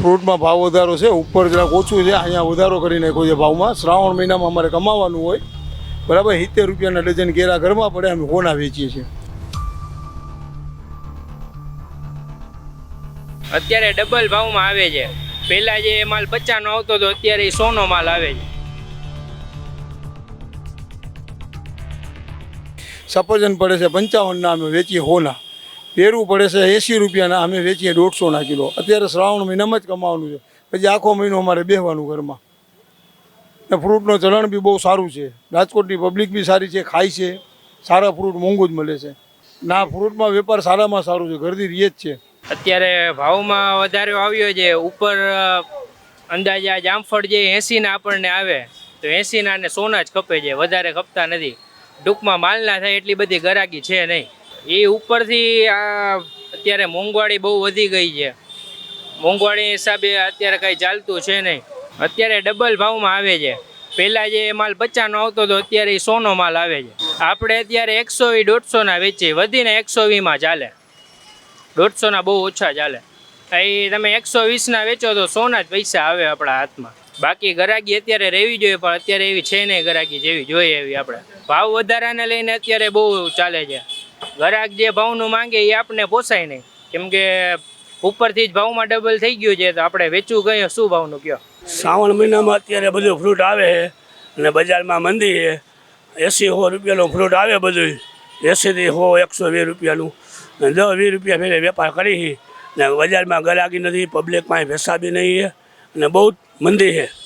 ફ્રૂટમાં ભાવ વધારો છે ઉપર જરાક ઓછું છે અહીંયા વધારો કરી નાખ્યો છે ભાવમાં. શ્રાવણ મહિનામાં અમારે કમાવાનું હોય બરાબર સિત્તેર રૂપિયાના ડઝન કેરા ઘરમાં પડે અમે કોના વેચીએ છીએ. અત્યારે ડબલ ભાવમાં આવે છે. પહેલા જે માલ પચાસનો આવતો હતો અત્યારે એ સોનો માલ આવે છે. સફરજન પડે છે પંચાવનના અમે વેચીએ હોના પેરું પડે છે એંસી રૂપિયાના અમે વેચીએ દોઢસોના કિલો. અત્યારે શ્રાવણ મહિનામાં જ કમાવાનું છે. પછી આખો મહિનો અમારે બેહવાનું ઘરમાં. ને ફ્રૂટનું ચલણ બી બહુ સારું છે. રાજકોટની પબ્લિક બી સારી છે, ખાય છે. સારા ફ્રૂટ મોંઘું જ મળે છે. ના ફ્રૂટમાં વેપાર સારામાં સારું છે ઘરથી રીએ જ છે. અત્યારે ભાવમાં વધારો આવ્યો છે. ઉપર અંદાજે આ જામફળ જે એંસીના આપણને આવે, તો એંસીના ને સોના જ ખપે છે. વધારે ખપતા નથી. ટૂંકમાં માલ ના થાય એટલી બધી ગરાકી છે નહીં. એ ઉપરથી આ અત્યારે મોંઘવારી બહુ વધી ગઈ છે. મોંઘવારી હિસાબે અત્યારે કાંઈ ચાલતું છે નહીં. અત્યારે ડબલ ભાવમાં આવે છે. પહેલાં જે માલ પચાસનો આવતો હતો, અત્યારે સોનો માલ આવે છે. આપણે અત્યારે એકસો વી દોઢસોના વેચીએ. વધીને એકસો વીમાં ચાલે. દોઢસોના બહુ ઓછા ચાલે. એ તમે એકસો વીસના વેચો તો સોના જ પૈસા આવે આપણા હાથમાં. બાકી ગરાગી અત્યારે રહેવી જોઈએ, પણ અત્યારે એવી છે નહીં ગરાગી જેવી, જોઈએ એવી આપણે. ભાવ વધારાને લઈને અત્યારે બહુ ચાલે છે. ગરાક જે ભાવનું માંગે એ આપણને પોસાય નહીં. કેમ કે ઉપરથી જ ભાવમાં ડબલ થઈ ગયું છે, તો આપણે વેચવું કઈ, શું ભાવનું કયો? શ્રાવણ મહિનામાં અત્યારે બધું ફ્રૂટ આવે છે, અને બજારમાં મંદી છે. એંસી સો રૂપિયાનું ફ્રૂટ આવે બધું એંસીથી સો એકસો વીસ રૂપિયાનું. અને દસ વીસ રૂપિયા ફેરે વેપાર કરી ને બજારમાં ગરાકી નથી પબ્લિકમાં ભેસાબી નહીં છે. અને બહુ મંદી છે.